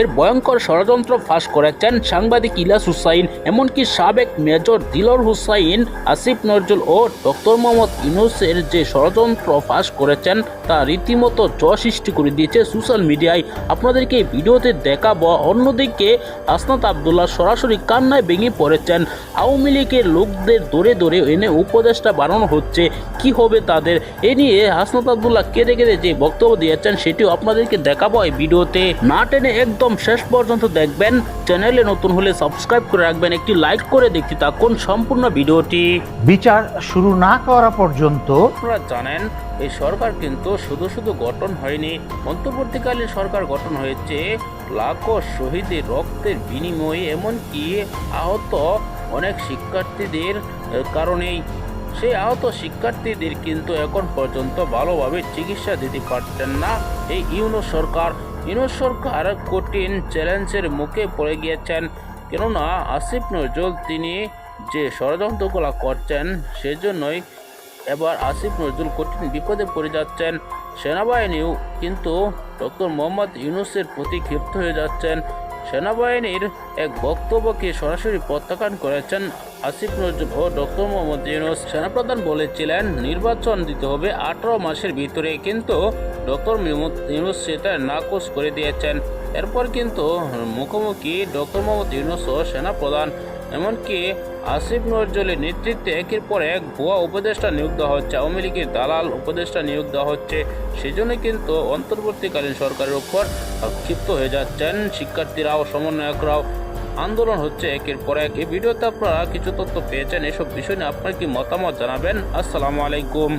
এর ভয়ঙ্কর ষড়যন্ত্র ফাঁস করেছেন সাংবাদিক ইলাস হুসাইন, এমনকি সাবেক মেজর দিলর হুসাইন, আসিফ নজরুল ও ডক্টর মোহাম্মদ ইউনুসের যে ষড়যন্ত্র ফাঁস করেছেন, তা রীতিমতো জ সৃষ্টি করে দিয়েছে সোশ্যাল মিডিয়ায়। আপনাদেরকে এই ভিডিওতে দেখাবো, অন্যদিকে আসনাত আবদুল্লাহ সরাসরি কান্নায় ভেঙে পড়েছেন। আওয়ামী লীগের লোকদের দৌড়ে দৌড়ে এনে উপদেষ্টা বানানো হচ্ছে, কি হবে তাদের? এ নিয়ে হাসনাত আবদুল্লাহ কেঁদে কেঁদে যে বক্তব্য দিয়েছেন, সেটিও আপনাদেরকে দেখাবো এই ভিডিওতে। না টেনে একদম শেষ পর্যন্ত দেখবেন। চ্যানেলে নতুন হলে সাবস্ক্রাইব করে রাখবেন একটি লাইক করে দেখতে থাকুন সম্পূর্ণ ভিডিওটি। বিচার শুরু না করা পর্যন্ত আপনারা জানেন এই সরকার কিন্তু শুধু শুধু গঠন হয়নি। অন্তর্বর্তীকালীন সরকার গঠন হয়েছে লাখো শহীদের রক্তের বিনিময়ে এমনকি আহত অনেক শিক্ষার্থীদের কারণেই। সেই আহত শিক্ষার্থীদের কিন্তু এখন পর্যন্ত ভালোভাবে চিকিৎসা দিতে পারছেন না এই ইউনো সরকার। ইউনো সরকার কঠিন চ্যালেঞ্জের মুখে পড়ে গিয়েছেন। কেননা আসিফ নজরুল তিনি যে ষড়যন্ত্রগুলো করছেন, সেজন্যই এবার আসিফ নজরুল কঠিন বিপদে পড়ে যাচ্ছেন। সেনাবাহিনীও কিন্তু ডক্টর মোহাম্মদ ইউনুসের প্রতি ক্ষিপ্ত হয়ে যাচ্ছেন। সেনাবাহিনীর এক বক্তব্যকে সরাসরি প্রত্যাখ্যান করেছেন আসিফ নজরুল ও ডক্টর মোহাম্মদ ইউনুস। সেনাপ্রধান বলেছিলেন, নির্বাচন দিতে হবে আঠারো মাসের ভিতরে, কিন্তু ডক্টর ইউনুস সেটা নাকচ করে দিয়েছেন। এরপর কিন্তু মুখোমুখি ডক্টর মোহাম্মদ ইউনুস ও সেনাপ্রধান এমনকি আসিফ নজরুলের নেতৃত্বে একের পর এক ভুয়া উপদেষ্টা নিয়োগ দেওয়া হচ্ছে। আওয়ামী লীগের দালাল উপদেষ্টা নিয়োগ দেওয়া হচ্ছে। সেজন্য কিন্তু অন্তর্বর্তীকালীন সরকারের উপর ক্ষিপ্ত হয়ে যাচ্ছেন শিক্ষার্থীরাও, সমন্বয়করাও। আন্দোলন হচ্ছে একের পর এক। এই ভিডিওতে আপনারা কিছু তথ্য পেয়েছেন। এসব বিষয় নিয়ে আপনার কি মতামত জানাবেন? আসসালামু আলাইকুম।